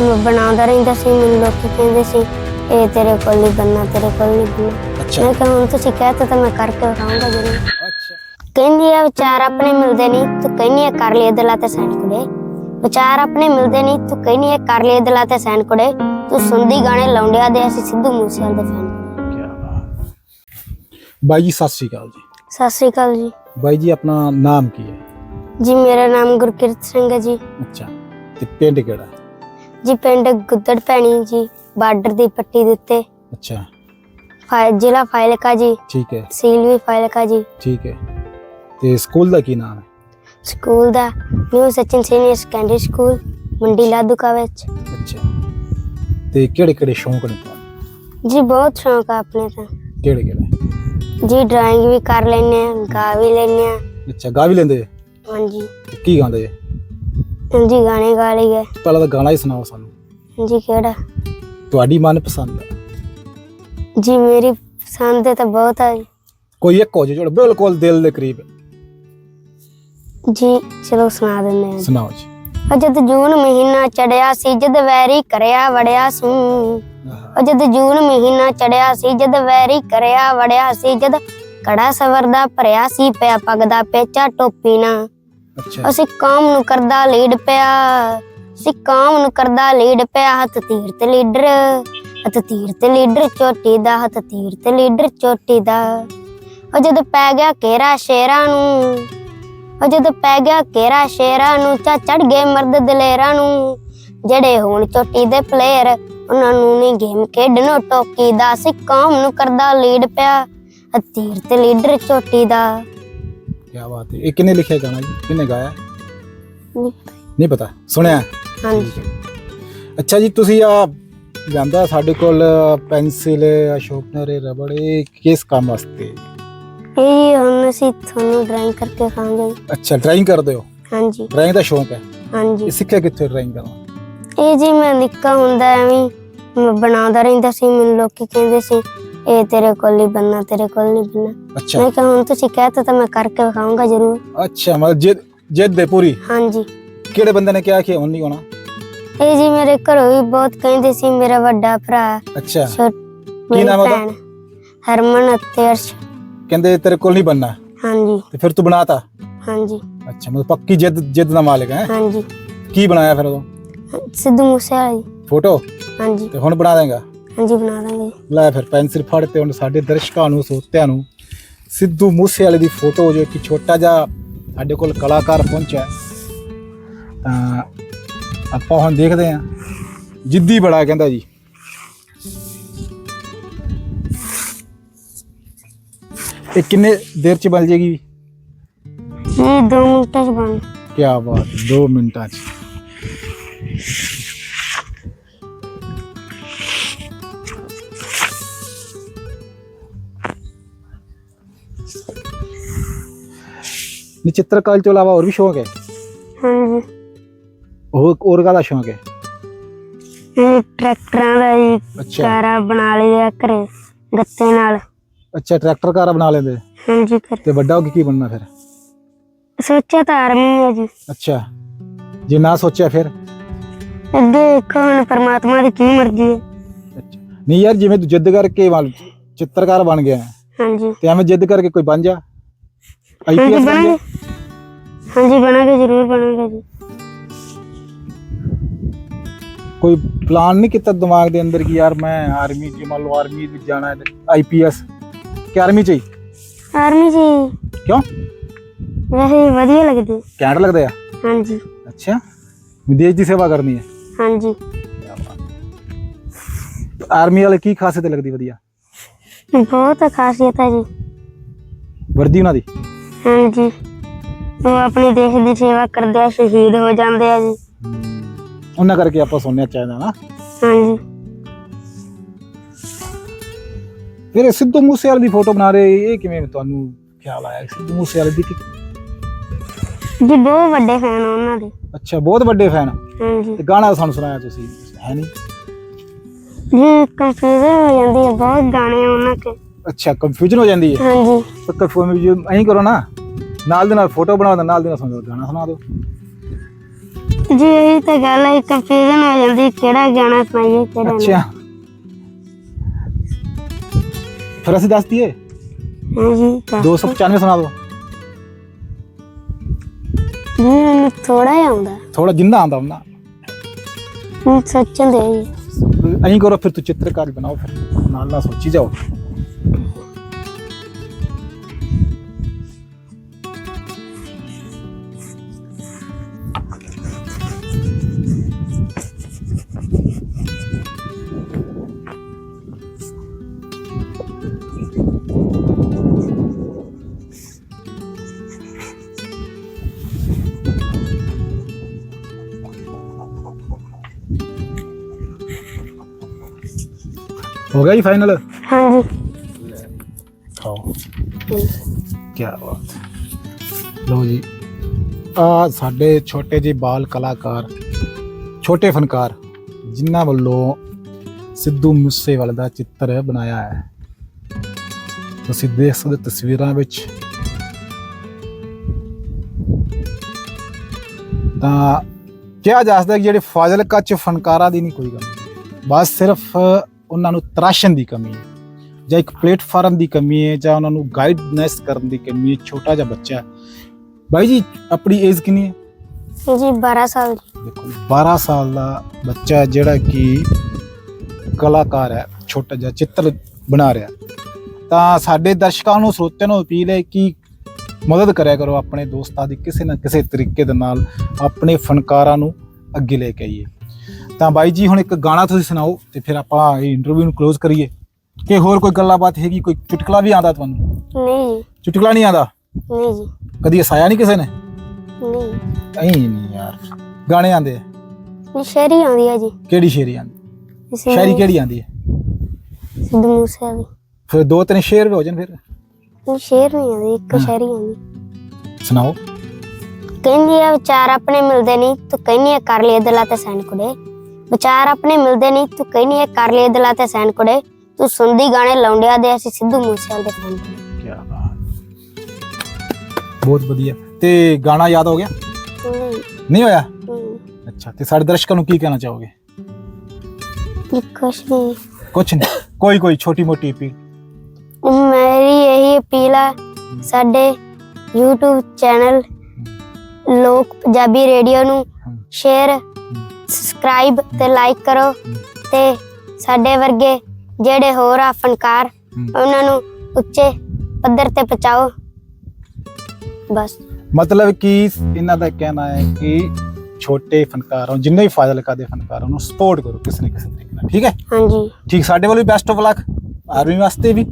ਮੈਂ ਬਣਾਉਂਦਾ ਰਹਿੰਦਾ ਸੀ ਮੈਨੂੰ ਲੋਕੀ ਕਹਿੰਦੇ ਸੀ ਇਹ ਤੇਰੇ ਕੋਲ ਨਹੀਂ ਬੰਨਾ ਤੇਰੇ ਕੋਲ ਨਹੀਂ ਬੰਨਾ ਅੱਛਾ। ਮੈਂ ਕਿਹਾ ਹੁਣ ਤੁਸੀਂ ਕਹਿਤਾ ਤਾਂ ਮੈਂ ਕਰਕੇ ਵਿਖਾਉਂਗਾ ਜ਼ਰੂਰ। ਅੱਛਾ। ਕਹਿੰਦੀ ਆ ਵਿਚਾਰ ਆਪਣੇ ਮਿਲਦੇ ਨਹੀਂ ਤੂੰ ਕਹਿੰਦੀ ਆ ਕਰ ਲਈ ਦਿਲਾਂ ਤੇ ਸੈਨ ਕੁੜੇ। ਵਿਚਾਰ ਆਪਣੇ ਮਿਲਦੇ ਨਹੀਂ ਤੂੰ ਕਹਿੰਦੀ ਆ ਕਰ ਲਈ ਦਿਲਾਂ ਤੇ ਸੈਨ ਕੁੜੇ। ਤੂੰ ਸੁਣਦੀ ਗਾਣੇ ਲਾਉਂਦਿਆ ਦੇ ਅਸੀਂ ਸਿੱਧੂ ਮੂਸੇਵਾਲੇ ਦੇ ਫੈਨ ਕੀ ਬਾਤ। ਬਾਈ ਜੀ ਸਤਿ ਸ਼੍ਰੀ ਅਕਾਲ ਜੀ। ਸਤਿ ਸ੍ਰੀ ਅਕਾਲ ਜੀ। ਬਾਈ ਜੀ ਆਪਣਾ ਨਾਮ ਕੀ ਹੈ? ਜੀ ਮੇਰਾ ਨਾਮ ਗੁਰਕਿਰਤ ਸਿੰਘ ਹੈ ਜੀ। ਅੱਛਾ। ਤੇ ਪਿੰਡ ਕਿਹੜਾ? ਜੀ ਪਿੰਡ ਗੁੱਦੜ ਪੈਣੀ ਜੀ ਬਾਰਡਰ ਦੀ ਪੱਟੀ ਦੇ ਉੱਤੇ। ਅੱਛਾ। ਫਾਇ- ਜ਼ਿਲ੍ਹਾ ਫਾਇਲਕਾ ਜੀ। ਠੀਕ ਹੈ। ਤਹਿਸੀਲ ਵੀ ਫਾਇਲਕਾ ਜੀ। ਠੀਕ ਹੈ। ਤੇ ਸਕੂਲ ਦਾ ਕੀ ਨਾਮ ਹੈ? ਸਕੂਲ ਦਾ new Sachin senior secondary school Mandi Ladhuka ਵਿੱਚ। ਅੱਛਾ। ਤੇ ਕਿਹੜੇ ਕਿਹੜੇ ਸ਼ੌਂਕ ਨੇ ਤੁਹਾਨੂੰ? ਜੀ ਬਹੁਤ ਸ਼ੌਂਕ ਆ ਆਪਣੇ ਤਾਂ। ਕਿਹੜੇ ਕਿਹੜੇ ਜੀ ਡਰਾਇੰਗ ਵੀ ਕਰ ਲੈਨੇ ਆ ਗਾ ਵੀ ਲੈਨੇ ਆ। ਅੱਛਾ ਗਾ ਵੀ ਲੈਂਦੇ ਹਾਂਜੀ। ਤੇ ਕੀ ਗਾਉਂਦੇ ਜੇ? ਹਾਂਜੀ ਗਾਣੇ ਗਾ ਲਈਏ ਪਹਿਲਾਂ ਤਾਂ ਗਾਣਾ ਹੀ ਸੁਣਾਓ ਸਾਨੂੰ। ਹਾਂਜੀ ਕਿਹੜਾ? ਤੁਹਾਡੀ ਮਨਪਸੰਦ। ਦਾ ਜੀ ਮੇਰੀ ਪਸੰਦ ਤਾਂ ਬਹੁਤ ਆ ਜੀ। ਕੋਈ ਇੱਕ ਹੋ ਜੇ ਜਿਹੜਾ ਬਿਲਕੁਲ ਦਿਲ ਦੇ ਕਰੀਬ। ਹੈ। ਜੀ ਚਲੋ ਸੁਣਾ ਦਿੰਦੇ ਆ ਸੁਣਾਓ ਜੀ। ਉਹ ਜਦ ਜੂਨ ਮਹੀਨਾ ਚੜਿਆ ਸੀ ਜਦ ਵੈਰੀ ਕਰਿਆ ਵੜਿਆ ਸੀ। ਆਹਾ, ਉਹ ਜਦ ਜੂਨ ਮਹੀਨਾ ਚੜਿਆ ਸੀ ਜਦ ਵੈਰੀ ਕਰਿਆ ਵੜਿਆ ਸੀ ਜਦ ਕੜਾ ਸਵਰਦਾ ਭਰਿਆ ਸੀ ਪਿਆ ਪੱਗ ਦਾ ਪੇਚਾ ਟੋਪੀ ਨਾ ਅੱਛਾ। ਅਸੀਂ ਕਾਮ ਨੂੰ ਕਰਦਾ ਲੀਡ ਪਿਆ, ਅਸੀਂ ਕਾਮ ਨੂੰ ਕਰਦਾ ਲੀਡ ਪਿਆ, ਹੱਥ ਤੀਰ ਤੇ ਲੀਡਰ, ਹੱਥ ਤੀਰ ਤੇ ਲੀਡਰ, ਚੋਟੀ ਦਾ, ਹੱਥ ਤੀਰ ਤੇ ਲੀਡਰ, ਚੋਟੀ ਦਾ। ਉਹ ਜਦ ਪੈ ਗਿਆ ਕੇਰਾ ਸ਼ੇਰਾਂ ਨੂੰ, ਉਹ ਜਦ ਪੈ ਗਿਆ ਕੇਰਾ ਸ਼ੇਰਾਂ ਨੂੰ, ਚਾ ਚੜ ਗਏ ਮਰਦ ਦਲੇਰਾਂ ਨੂੰ। ਜਿਹੜੇ ਹੁਣ ਚੋਟੀ ਦੇ ਪਲੇਅਰ, ਉਹਨਾਂ ਨੂੰ ਨਹੀਂ ਗੇਮ ਖੇਡਣੋਂ ਟੋਕੀ ਦਾ ਅਸੀਂ ਕਾਮ ਨੂੰ ਕਰਦਾ ਲੀਡ ਪਿਆ, ਹੱਥ ਤੀਰ ਤੇ ਲੀਡਰ, ਚੋਟੀ ਦਾ। ਕੀ ਬਾਤ ਹੈ। ਇਹ ਕਿੰਨੇ ਲਿਖਿਆ ਗਾਣਾ ਜੀ? ਕਿੰਨੇ ਗਾਇਆ? ਨਹੀਂ ਪਤਾ। ਸੁਣਿਆ? ਹਾਂਜੀ। ਅੱਛਾ ਜੀ ਤੁਸੀਂ ਆ ਜਾਂਦਾ ਸਾਡੇ ਕੋਲ ਪੈਨਸਿਲ ਸ਼ਾਰਪਨਰ ਰਬੜ ਇਹ ਕਿਸ ਕੰਮ ਵਾਸਤੇ? ਇਹ ਹੁਣ ਅਸੀਂ ਤੁਹਾਨੂੰ ਡਰਾਇੰਗ ਕਰਕੇ ਖਾਵਾਂਗੇ ਜੀ। ਅੱਛਾ ਡਰਾਇੰਗ ਕਰਦੇ ਹੋ? ਹਾਂਜੀ। ਡਰਾਇੰਗ ਦਾ ਸ਼ੌਂਕ ਹੈ? ਹਾਂਜੀ। ਇਹ ਸਿੱਖਿਆ ਕਿੱਥੇ ਡਰਾਇੰਗ ਕਰਨਾ? ਇਹ ਜੀ ਮੈਂ ਨਿੱਕਾ ਹੁੰਦਾ ਐਵੇਂ ਬਣਾਉਂਦਾ ਰਹਿੰਦਾ ਸੀ ਮੈਨੂੰ ਲੋਕੀ ਕਹਿੰਦੇ ਸੀ ਇਹ ਤੇਰੇ ਕੋਲ ਨਹੀਂ ਬੰਨਾ ਤੇਰੇ ਕੋਲ ਨਹੀਂ ਬੰਨਾ ਅੱਛਾ ਮੈਂ ਕਿਹਾ ਹੁਣ ਤੁਸੀਂ ਕਹਿਤਾ ਤਾਂ ਮੈਂ ਕਰਕੇ ਵਿਖਾਉਂਗਾ ਜ਼ਰੂਰ ਅੱਛਾ ਮਤਲਬ ਜਿੱਦ ਜਿੱਦ ਦੇ ਪੂਰੀ ਹਾਂਜੀ ਕਿਹੜੇ ਬੰਦੇ ਨੇ ਕਿਹਾ ਕਿ ਹੁਣ ਨਹੀਂ ਹੋਣਾ ਇਹ ਜੀ ਮੇਰੇ ਘਰੋਂ ਵੀ ਬਹੁਤ ਕਹਿੰਦੇ ਸੀ ਮੇਰਾ ਵੱਡਾ ਭਰਾ ਅੱਛਾ ਛੋਟ ਮੇਰੀ ਨਾਮ ਉਹਦਾ? ਭੈਣ ਹਰਮਨ ਅਤੇ ਅਰਸ਼ ਕਹਿੰਦੇ ਤੇਰੇ ਕੋਲ ਨਹੀਂ ਬੰਨਾ ਹਾਂਜੀ ਤੇ ਫਿਰ ਤੂੰ ਬਣਾਤਾ ਹਾਂਜੀ ਅੱਛਾ ਮਤਲਬ ਪੱਕੀ ਜਿੱਦ ਜਿੱਦ ਦਾ ਮਾਲਕ ਹੈ ਹਾਂਜੀ ਕੀ ਬਣਾਇਆ ਫਿਰ ਉਹ ਸਿੱਧੂ ਮੂਸੇਵਾਲਾ ਜੀ ਫੋਟੋ ਹਾਂਜੀ ਤੇ ਹੁਣ ਬਣਾ ਦੇਗਾ ਹਾਂਜੀ ਬਣਾ ਦਾਂਗੇ। ਲੈ ਫਿਰ ਪੈਨਸਿਲ ਫੜ ਤੇ ਹੁਣ ਸਾਡੇ ਦਰਸ਼ਕਾਂ ਨੂੰ ਸੋਤਿਆਂ ਨੂੰ ਸਿੱਧੂ ਮੂਸੇ ਵਾਲੇ ਦੀ ਫੋਟੋ ਜੋ ਕਿ ਛੋਟਾ ਜਿਹਾ ਸਾਡੇ ਕੋਲ ਕਲਾਕਾਰ ਪਹੁੰਚਿਆ। ਤਾਂ ਆਪਾਂ ਹੁਣ ਦੇਖਦੇ ਹਾਂ। ਜਿੱਦੀ ਬੜਾ ਕਹਿੰਦਾ ਜੀ। ਇਹ ਕਿੰਨੇ ਦੇਰ ਚ ਬਣ ਜੇਗੀ? ਇਹ 2 ਮਿੰਟਾਂ ਚ ਬਣ। ਕੀ ਬਾਤ 2 ਮਿੰਟਾਂ ਚ। ਨੀ ਚਿੱਤਰਕਾਰੀ ਤੋਂ ਇਲਾਵਾ ਹੋਰ ਵੀ ਸ਼ੌਕ ਹੈ? ਹਾਂਜੀ ਹੋਰ ਹੋਰ ਕਾਹਦਾ ਸ਼ੌਕ ਹੈ? ਇਹ ਟਰੈਕਟਰਾਂ ਦਾ ਜੀ ਅੱਛਾ। ਕਾਰਾ ਬਣਾ ਲਈਦਾ ਘਰੇ ਗੱਤੇ ਨਾਲ। ਅੱਛਾ ਟਰੈਕਟਰ ਕਾਰ ਬਣਾ ਲੈਂਦੇ? ਹਾਂਜੀ ਕਰ ਤੇ ਵੱਡਾ ਹੋ ਕੇ ਕੀ ਬਣਨਾ ਫਿਰ? ਸੋਚਿਆ ਤਾਂ ਆਰਮੀ ਹੈ ਜੀ। ਅੱਛਾ। ਜੇ ਨਾ ਸੋਚਿਆ ਫਿਰ? ਦੇਖੋ ਹੁਣ ਪਰਮਾਤਮਾ ਦੀ ਕੀ ਮਰਜ਼ੀ ਹੈ। ਅੱਛਾ। ਨਹੀਂ ਯਾਰ ਜਿਵੇਂ ਤੂੰ ਜਿੱਦ ਕਰਕੇ ਚਿੱਤਰਕਾਰ ਬਣ ਗਿਆ। ਹੈ, ਹਾਂਜੀ। ਤੇ ਐਵੇਂ ਜਿੱਦ ਕਰਕੇ ਕੋਈ ਬਣ ਜਾ? ਆਈਪੀਐਸ ਬਣ ਬਣਾਂਗੇ? ਹਾਂਜੀ ਬਣਾਂਗੇ ਜ਼ਰੂਰ ਬਣਾਂਗੇ ਜੀ। ਕੋਈ ਪਲਾਨ ਨਹੀਂ ਕੀਤਾ ਦਿਮਾਗ ਦੇ ਅੰਦਰ ਕਿ ਯਾਰ ਮੈਂ ਆਰਮੀ ਚ ਮੰਨ ਲਓ ਆਰਮੀ ਵਿੱਚ ਜਾਣਾ ਹੈ ਆਈਪੀਐਸ ਕਿ ਆਰਮੀ ਚ ਹੀ? ਆਰਮੀ ਜੀ ਕਿਉਂ? ਵੈਸੇ ਵਧੀਆ ਲੱਗਦੀ। ਕੈਂਟ ਲੱਗਦੇ ਆ? ਹਾਂਜੀ। ਅੱਛਾ। ਵਿਦੇਸ਼ ਦੀ ਸੇਵਾ ਕਰਨੀ ਹੈ? ਹਾਂਜੀ। ਆਰਮੀ ਵਾਲੇ ਕੀ ਖਾਸੀਅਤ ਲੱਗਦੀ ਵਧੀਆ? ਬਹੁਤ ਖਾਸੀਅਤ ਹੈ ਜੀ। ਵਰਦੀ ਉਹਨਾਂ ਦੀ? ਹਾਂਜੀ। ਉਹ ਆਪਣੀ ਦੇਸ਼ ਦੀ ਸੇਵਾ ਕਰਦੇ ਆ ਸ਼ਹੀਦ ਹੋ ਜਾਂਦੇ ਆ ਜੀ। ਉਹਨਾਂ ਕਰਕੇ ਆਪਾਂ ਸੁਣਨਾ ਚਾਹੀਦਾ ਨਾ। ਹਾਂਜੀ। ਫਿਰ ਇਹ ਸਿੱਧੂ ਮੂਸੇ ਵਾਲੇ ਦੀ ਫੋਟੋ ਬਣਾ ਰਹੇ ਇਹ ਕਿਵੇਂ ਤੁਹਾਨੂੰ ਖਿਆਲ ਆਇਆ? ਸਿੱਧੂ ਮੂਸੇ ਵਾਲੇ ਦੀ ਕਿ- ਜੀ ਬਹੁਤ ਵੱਡੇ ਫੈਨ ਉਹਨਾਂ ਦੇ। ਅੱਛਾ ਬਹੁਤ ਵੱਡੇ ਫੈਨ ਹਾਂਜੀ। ਤੇ ਗਾਣਾ ਸਾਨੂੰ ਸੁਣਾਇਆ ਤੁਸੀਂ ਹੈ ਨਹੀਂ? ਜੀ ਕੰਫਿਊਜ਼ਨ ਹੋ ਜਾਂਦੀ ਹੈ ਬਹੁਤ ਗਾਣੇ ਉਹਨਾਂ ਕੇ ਅੱਛਾ ਕੰਫਿਊਜ਼ਨ ਹੋ ਜਾਂਦੀ ਹੈ। ਹਾਂਜੀ ਤਾਂ ਕੰਫਿਊਜ਼ਨ ਐਂ ਕਰੋ ਨਾ ਨਾਲ ਦੇ ਨਾਲ ਫੋਟੋ ਬਣਾਓ ਤੇ ਨਾਲ ਦੇ ਨਾਲ ਸੁਣੋ ਗਾਣਾ ਸੁਣਾ ਦਿਓ। ਜੀ ਇਹ ਤਾਂ ਗੱਲ ਹੈ ਕੰਫਿਊਜ਼ਨ ਹੋ ਜਾਂਦੀ ਕਿਹੜਾ ਗਾਣਾ ਸੁਣਾਈਏ ਕਿਹੜਾ ਨਹੀਂ। ਅੱਛਾ। ਫਿਰ ਅਸੀਂ ਦੱਸ ਦਈਏ? ਹਾਂਜੀ ਤਾਂ 295 ਸੁਣਾ ਦਿਓ। ਜੀ ਮੈਨੂੰ ਥੋੜਾ ਹੀ ਆਉਂਦਾ। ਥੋੜਾ ਜਿੰਨਾ ਆਉਂਦਾ ਉਹਨਾਂ ਹੁਣ ਸੋਚਣ ਦੇ। ਜੀ ਐਂ ਕਰੋ ਫਿਰ ਤੂੰ ਚਿੱਤਰਕਾਰ ਬਣਾਓ ਫਿਰ ਨਾਲ ਨਾਲ ਸੋਚੀ ਜਾਓ। ਹੋ ਗਿਆ ਜੀ ਫਾਈਨਲ ਹਾਂਜੀ ਖਾਓ। ਕੀ ਬਾਤ। ਹੈ। ਲਓ ਜੀ ਆ ਸਾਡੇ ਛੋਟੇ ਜਿਹੇ ਬਾਲ ਕਲਾਕਾਰ ਛੋਟੇ ਫਨਕਾਰ ਜਿਨ੍ਹਾਂ ਵੱਲੋਂ ਸਿੱਧੂ ਮੂਸੇਵਾਲੇ ਦਾ ਚਿੱਤਰ ਬਣਾਇਆ ਹੈ। ਤੁਸੀਂ ਦੇਖ ਸਕਦੇ ਹੋ ਤਸਵੀਰਾਂ ਵਿੱਚ। ਤਾਂ ਕਿਹਾ ਜਾ ਸਕਦਾ ਕਿ ਜਿਹੜੇ ਫਾਜ਼ਿਲਕਾ ਚ ਫਨਕਾਰਾਂ ਦੀ ਨਹੀਂ ਕੋਈ ਕਮੀ ਬਸ ਸਿਰਫ ਉਹਨਾਂ ਨੂੰ ਤਰਾਸ਼ਣ ਦੀ ਕਮੀ ਹੈ ਜਾਂ ਇੱਕ ਪਲੇਟਫਾਰਮ ਦੀ ਕਮੀ ਹੈ ਜਾਂ ਉਹਨਾਂ ਨੂੰ ਗਾਈਡਨੈਸ ਕਰਨ ਦੀ ਕਮੀ ਹੈ ਛੋਟਾ ਜਿਹਾ ਬੱਚਾ। ਬਾਈ ਜੀ ਆਪਣੀ ਏਜ ਕਿੰਨੀ ਹੈ? ਜੀ 12 ਸਾਲ ਦੇਖੋ 12 ਸਾਲ ਦਾ ਬੱਚਾ ਜਿਹੜਾ ਕਿ ਕਲਾਕਾਰ ਹੈ ਛੋਟਾ ਜਿਹਾ ਚਿੱਤਰ ਬਣਾ ਰਿਹਾ ਤਾਂ ਸਾਡੇ ਦਰਸ਼ਕਾਂ ਨੂੰ ਸਰੋਤਿਆਂ ਨੂੰ ਅਪੀਲ ਹੈ ਕਿ ਮਦਦ ਕਰਿਆ ਕਰੋ ਆਪਣੇ ਦੋਸਤਾਂ ਦੀ ਕਿਸੇ ਨਾ ਕਿਸੇ ਤਰੀਕੇ ਦੇ ਨਾਲ ਆਪਣੇ ਫਨਕਾਰਾਂ ਨੂੰ ਅੱਗੇ ਲੈ ਕੇ ਆਈਏ। ਤਾਂ ਬਾਈ ਜੀ ਹੁਣ ਇੱਕ ਗਾਣਾ ਤੁਸੀਂ ਸੁਣਾਓ ਤੇ ਫਿਰ ਆਪਾਂ ਇਹ ਇੰਟਰਵਿਊ ਨੂੰ ਕਲੋਜ਼ ਕਰੀਏ। ਕਿ ਹੋਰ ਕੋਈ ਗੱਲਬਾਤ ਹੈਗੀ? ਕੋਈ ਚੁਟਕਲਾ ਵੀ ਆਉਂਦਾ ਤੁਹਾਨੂੰ? ਨਹੀਂ। ਚੁਟਕਲਾ ਨਹੀਂ ਆਉਂਦਾ? ਨਹੀਂ ਜੀ। ਕਦੀ ਹਸਾਇਆ ਨਹੀਂ ਕਿਸੇ ਨੇ? ਨਹੀਂ। ਐਂ ਨਹੀਂ ਯਾਰ। ਗਾਣੇ ਆਉਂਦੇ ਆ? ਸ਼ੇਰੀ ਆਉਂਦੀ ਹੈ ਜੀ। ਕਿਹੜੀ ਸ਼ੇਰੀ ਆਉਂਦੀ? ਇਸੇ ਸ਼ਾਇਰੀ ਕਿਹੜੀ ਆਉਂਦੀ ਹੈ ਸਿੱਧੂ ਮੂਸੇ ਵਾਲੀ ਫਿਰ ਦੋ ਤਿੰਨ ਸ਼ੇਰ ਹੋ ਜਾਣ ਫਿਰ। ਨਹੀਂ ਸ਼ੇਰ ਨਹੀਂ ਆਉਂਦੀ ਇੱਕ। ਸ਼ੇਰੀ ਆਉਂਦੀ। ਸੁਣਾਓ। ਕਹਿੰਦੀ ਆ ਵਿਚਾਰ ਆਪਣੇ ਮਿਲਦੇ ਨਹੀਂ ਤੂੰ ਕਹਿੰਦੀ ਆ ਕਰ ਲਈ ਦਿਲਾਂ ਤੇ ਸੈਨ ਕੁੜੇ। ਵਿਚਾਰ ਆਪਣੇ ਮਿਲਦੇ ਨਹੀਂ ਤੂੰ ਕਹਿੰਦੀ ਆ ਕਰ ਲਈ ਦਿਲਾਂ ਤੇ ਸੈਨ ਕੁੜੇ। ਤੂੰ ਸੁਣਦੀ ਗਾਣੇ ਲਾਉਂਦਿਆ ਦੇ ਅਸੀਂ ਸਿੱਧੂ ਮੂਸੇਵਾਲੇ ਦੇ ਫੈਨ ਕੀ ਬਾਤ। ਬਹੁਤ ਵਧੀਆ। ਤੇ ਗਾਣਾ ਯਾਦ ਹੋ ਗਿਆ? ਨਹੀਂ। ਨਹੀਂ ਹੋਇਆ? ਨਹੀਂ, ਅੱਛਾ ਤੇ ਸਾਡੇ ਦਰਸ਼ਕਾਂ ਨੂੰ ਕੀ ਕਹਿਣਾ ਚਾਹੋਗੇ? ਨਹੀਂ ਕੁਛ ਨਹੀਂ। ਕੁਝ ਨਹੀਂ। ਕੋਈ ਕੋਈ ਛੋਟੀ ਮੋਟੀ ਅਪੀਲ। ਮੇਰੀ ਇਹੀ ਅਪੀਲ ਆ ਸਾਡੇ YouTube channel Lok Punjabi radio ਨੂੰ ਸ਼ੇਅਰ ਸਬਸਕ੍ਰਾਈਬ ਤੇ ਲਾਈਕ ਕਰੋ ਤੇ ਸਾਡੇ ਵਰਗੇ ਜਿਹੜੇ ਹੋਰ ਆ ਫਨਕਾਰ। ਉਹਨਾਂ ਨੂੰ ਉੱਚੇ ਪੱਧਰ ਤੇ ਪਹੁੰਚਾਓ। ਬਸ। ਮਤਲਬ ਕਿ ਇਹਨਾਂ ਦਾ ਕਹਿਣਾ ਹੈ ਕਿ ਛੋਟੇ ਫਨਕਾਰਾਂ ਜਿੰਨੇ ਵੀ ਫਾਜ਼ਿਲਕਾ ਦੇ ਫਨਕਾਰਾਂ ਨੂੰ ਸਪੋਰਟ ਕਰੋ ਕਿਸੇ ਨਾ ਕਿਸੇ ਤਰੀਕੇ ਨਾਲ ਠੀਕ ਹੈ? ਹਾਂਜੀ। ਠੀਕ ਸਾਡੇ ਵੱਲੋਂ ਵੀ ਬੈਸਟ ਆਫ ਲੱਕ ਆਰਮੀ ਵਾਸਤੇ ਵੀ।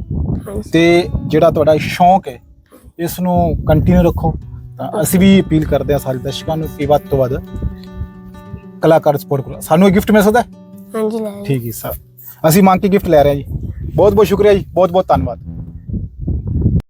ਤੇ ਜਿਹੜਾ ਤੁਹਾਡਾ ਸ਼ੌਂਕ ਹੈ ਇਸ ਨੂੰ ਕੰਟੀਨਿਊ ਰੱਖੋ। ਤਾਂ ਅਸੀਂ ਵੀ ਅਪੀਲ ਕਰਦੇ ਹਾਂ ਸਾਰੇ ਦਰਸ਼ਕਾਂ ਨੂੰ ਕਿ ਵੱਧ ਤੋਂ ਵੱਧ ਕਲਾਕਾਰ ਸਪੋਰਟ ਕਰੋ ਸਾਨੂੰ ਇਹ ਗਿਫਟ ਮਿਲ ਸਕਦਾ ਹੈ? ਹਾਂਜੀ ਲੈ। ਠੀਕ ਹੈ ਸਰ ਅਸੀਂ ਮੰਗ ਕੇ ਗਿਫਟ ਲੈ ਰਹੇ ਹਾਂ ਜੀ ਬਹੁਤ ਬਹੁਤ ਸ਼ੁਕਰੀਆ ਜੀ ਬਹੁਤ ਬਹੁਤ ਧੰਨਵਾਦ